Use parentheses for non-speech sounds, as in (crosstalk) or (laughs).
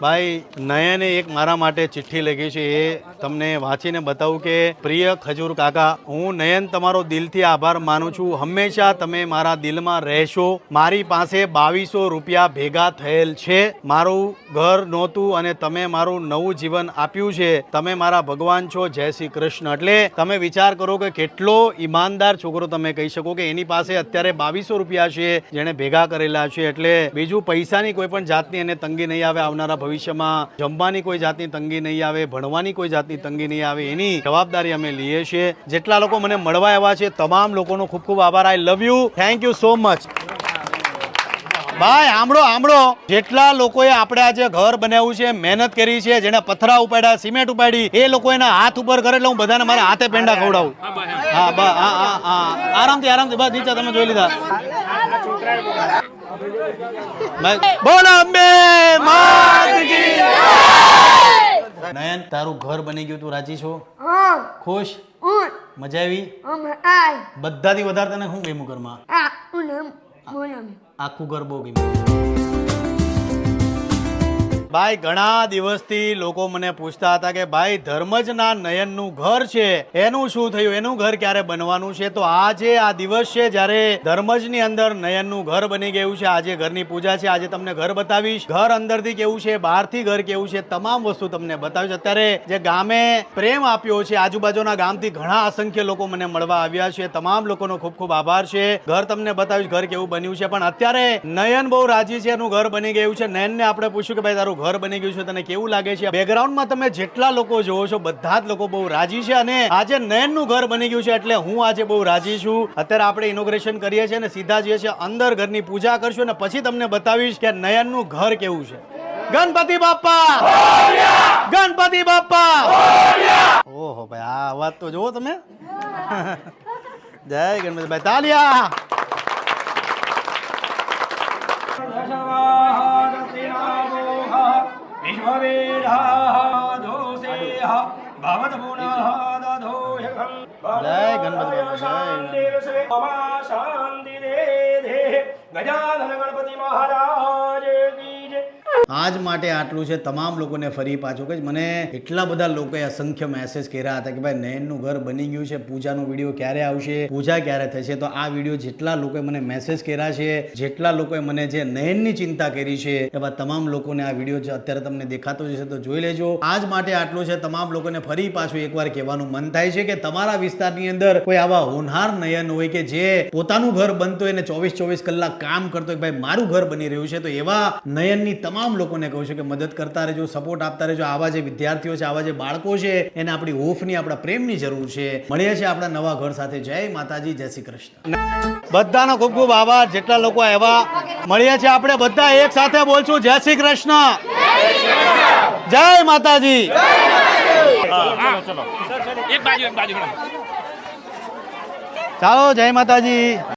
ભાઈ, નયને એક મારા માટે ચિઠ્ઠી લખી છે. એ તમને વાંચીને બતાવું કે, પ્રિય ખજૂર કાકા, હું નયન તમારો દિલથી આભાર માનું છું. હંમેશા તમે મારા દિલમાં રહેશો. મારી પાસે બાવીસો રૂપિયા ભેગા થયેલ છે. મારું ઘર નહોતું અને તમે મારું નવું જીવન આપ્યું છે. તમે મારા ભગવાન છો. જય શ્રી કૃષ્ણ. એટલે તમે વિચાર કરો કે કેટલો ઈમાનદાર છોકરો તમે કહી શકો કે એની પાસે અત્યારે બાવીસો રૂપિયા છે, જેણે ભેગા કરેલા છે. એટલે બીજું પૈસાની કોઈ પણ જાતની એને તંગી નહીં આવે આવનારા ભવિષ્યમાં જમવાની કોઈ જાતની તંગી નહીં આવે, ભણવાની કોઈ જાતની તંગી નહીં આવે એની જવાબદારી અમે લઈએ છીએ. જેટલા લોકો મને મળવા આવ્યા છે, તમામ લોકોનો ખૂબ ખૂબ આભાર. I love you thank you so much ભાઈ, આમળો આમળો. જેટલા લોકોએ આપણે આજે ઘર બનાવ્યું છે, મહેનત કરી છે જેને પથરા ઉપાડ્યા, સિમેન્ટ ઉપાડી, એ લોકો એના હાથ ઉપર કરે એટલે હું બધાને મારા હાથે પેંડા ખવડાવું. હા હા હા હા. આરામથી આરામથી. બસ નીચે તમે જોઈ લીધા. બોલ અંબે જય. નયન તારું ઘર બની ગયું તું રાજી છો? ખુશ? મજા આવી? બધાથી વધારે તને શું ગમ્યું ઘરમાં? આખું ઘર બહુ ગમ્યું. ભાઈ, ઘણા દિવસથી લોકો મને પૂછતા હતા કે, ભાઈ, ધર્મજના નયનનું ઘર છે, એનું શું થયું? એનું ઘર ક્યારે બનવાનું છે? તો આજે આ દિવસ છે જ્યારે ધર્મજની અંદર નયનનું ઘર બની ગયું છે. આજે ઘરની પૂજા છે. આજે તમને ઘર બતાવીશ. ઘર અંદરથી કેવું છે? બહારથી ઘર કેવું છે? તમામ વસ્તુ તમને બતાવીશ. અત્યારે જે ગામે પ્રેમ આપ્યો છે, આજુબાજુના ગામથી ઘણા અસંખ્ય લોકો મને મળવા આવ્યા છે. તમામ લોકોનો ખૂબ ખૂબ આભાર છે. ઘર તમને બતાવીશ, ઘર કેવું બન્યું છે. પણ અત્યારે નયન બહુ રાજી છે. એનું ઘર બની ગયું છે. નયનને આપણે પૂછ્યું કે, ભાઈ, તારું ઘર બની ગયું છે, તને કેવું લાગે છે? બેકગ્રાઉન્ડમાં તમે જેટલા લોકો જોવો છો, બધા જ લોકો બહુ રાજી છે અને આજે નયનનું ઘર બની ગયું છે, એટલે હું આજે બહુ રાજી છું. અત્યારે આપણે ઇનોગ્રેશન કરીએ છીએ અને સીધા જઈએ છીએ અંદર ઘરની પૂજા કરશું અને પછી તમને બતાવીશ કે નયનનું ઘર કેવું છે. ગણપતિ બાપ્પા! ગણપતિ બાપ્પા! ઓહો, ભાઈ, આ અવાજ તો જુઓ તમે. (laughs) જય ગણપતિ ભાઈ તાલિયા! જય ગણપતિ બાપા, જય ગજાનન ગણપતિ મહારાજ કી જય આજ માટે આટલું છે. તમામ લોકોને ફરી પાછું કે મને એટલા બધા લોકોએ અસંખ્ય મેસેજ કર્યા હતા કે ભાઈ, નયનનું ઘર બની ગયું છે. પૂજાનો વીડિયો ક્યારે આવશે? પૂજા ક્યારે થશે? તો આ વીડિયો જેટલા લોકોએ મને મેસેજ કર્યા છે, જેટલા લોકોએ મને જે નયનની ચિંતા કરી છે, એવા તમામ લોકોને આ વીડિયો અત્યારે તમને દેખાતો જશે તો જોઈ લેજો. આજ માટે આટલું છે. તમામ લોકોને ફરી પાછું એકવાર કહેવાનું મન થાય છે કે તમારા વિસ્તારની અંદર કોઈ આવા હોનહાર નયન હોય કે જે પોતાનું ઘર બનતો અને ચોવીસ ચોવીસ કલાક કામ કરતો હોય ભાઈ, મારું ઘર બની રહ્યું છે. તો એવા નયનની તમામ લોકોને કહું છું કે મદદ કરતા રહેજો સપોર્ટ આપતા રહેજો. આવા જે વિદ્યાર્થીઓ છે આવા જે બાળકો છે એને આપણી હોફની આપણા પ્રેમની જરૂર છે. મળીએ છીએ આપણા નવા ઘર સાથે. જય માતાજી જય શ્રી કૃષ્ણ. બધાનો ખૂબ ખૂબ આભાર. જેટલા લોકો આવ્યા મળીએ છીએ આપણે બધા એક સાથે બોલશું. જય શ્રી કૃષ્ણ. જય માતાજી. ચાલો જય માતાજી.